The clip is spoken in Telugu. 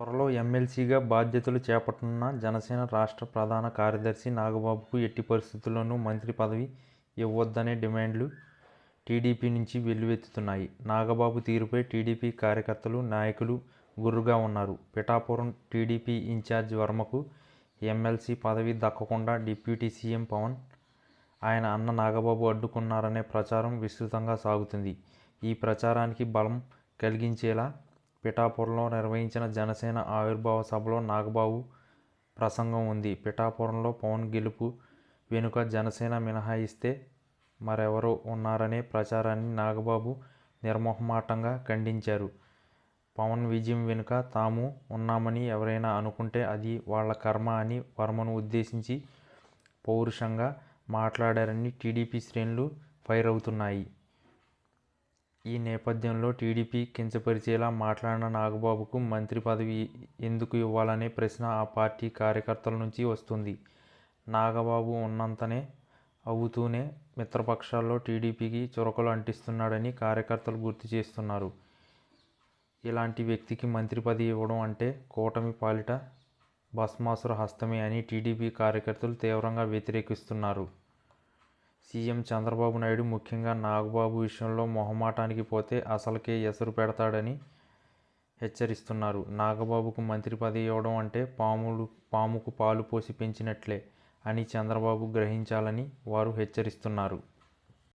త్వరలో ఎమ్మెల్సీగా బాధ్యతలు చేపట్టనున్న జనసేన రాష్ట్ర ప్రధాన కార్యదర్శి నాగబాబుకు ఎట్టి పరిస్థితుల్లోనూ మంత్రి పదవి ఇవ్వొద్దనే డిమాండ్లు టీడీపీ నుంచి వెల్లువెత్తుతున్నాయి. నాగబాబు తీరుపై టీడీపీ కార్యకర్తలు, నాయకులు గుర్రుగా ఉన్నారు. పిఠాపురం టీడీపీ ఇన్ఛార్జ్ వర్మకు ఎమ్మెల్సీ పదవి దక్కకుండా డిప్యూటీ సీఎం పవన్, ఆయన అన్న నాగబాబు అడ్డుకున్నారనే ప్రచారం విస్తృతంగా సాగుతుంది. ఈ ప్రచారానికి బలం కలిగించేలా పిఠాపురంలో నిర్వహించిన జనసేన ఆవిర్భావ సభలో నాగబాబు ప్రసంగం ఉంది. పిఠాపురంలో పవన్ గెలుపు వెనుక జనసేన మినహాయిస్తే మరెవరో ఉన్నారనే ప్రచారాన్ని నాగబాబు నిర్మోహమాటంగా ఖండించారు. పవన్ విజయం వెనుక తాము ఉన్నామని ఎవరైనా అనుకుంటే అది వాళ్ళ కర్మ అని వర్మను ఉద్దేశించి పౌరుషంగా మాట్లాడారని టీడీపీ శ్రేణులు ఫైర్ అవుతున్నాయి ఈ నేపథ్యంలో టీడీపీ కించపరిచేలా మాట్లాడిన నాగబాబుకు మంత్రి పదవి ఎందుకు ఇవ్వాలనే ప్రశ్న ఆ పార్టీ కార్యకర్తల నుంచి వస్తుంది నాగబాబు ఉన్నంతనే అవుతూనే మిత్రపక్షాల్లో టీడీపీకి చురకలు అంటిస్తున్నాడని కార్యకర్తలు గుర్తు చేస్తున్నారు. ఇలాంటి వ్యక్తికి మంత్రి పదవి ఇవ్వడం అంటే కూటమి పాలిట భస్మాసుర హస్తమే అని టీడీపీ కార్యకర్తలు తీవ్రంగా వ్యతిరేకిస్తున్నారు. సీఎం చంద్రబాబు నాయుడు ముఖ్యంగా నాగబాబు విషయంలో మొహమాటానికి పోతే అసలుకే ఎసరు పెడతాడని హెచ్చరిస్తున్నారు. నాగబాబుకు మంత్రి పదవి ఇవ్వడం అంటే పాములు పాముకు పాలు పోసి పెంచినట్లే అని చంద్రబాబు గ్రహించాలని వారు హెచ్చరిస్తున్నారు.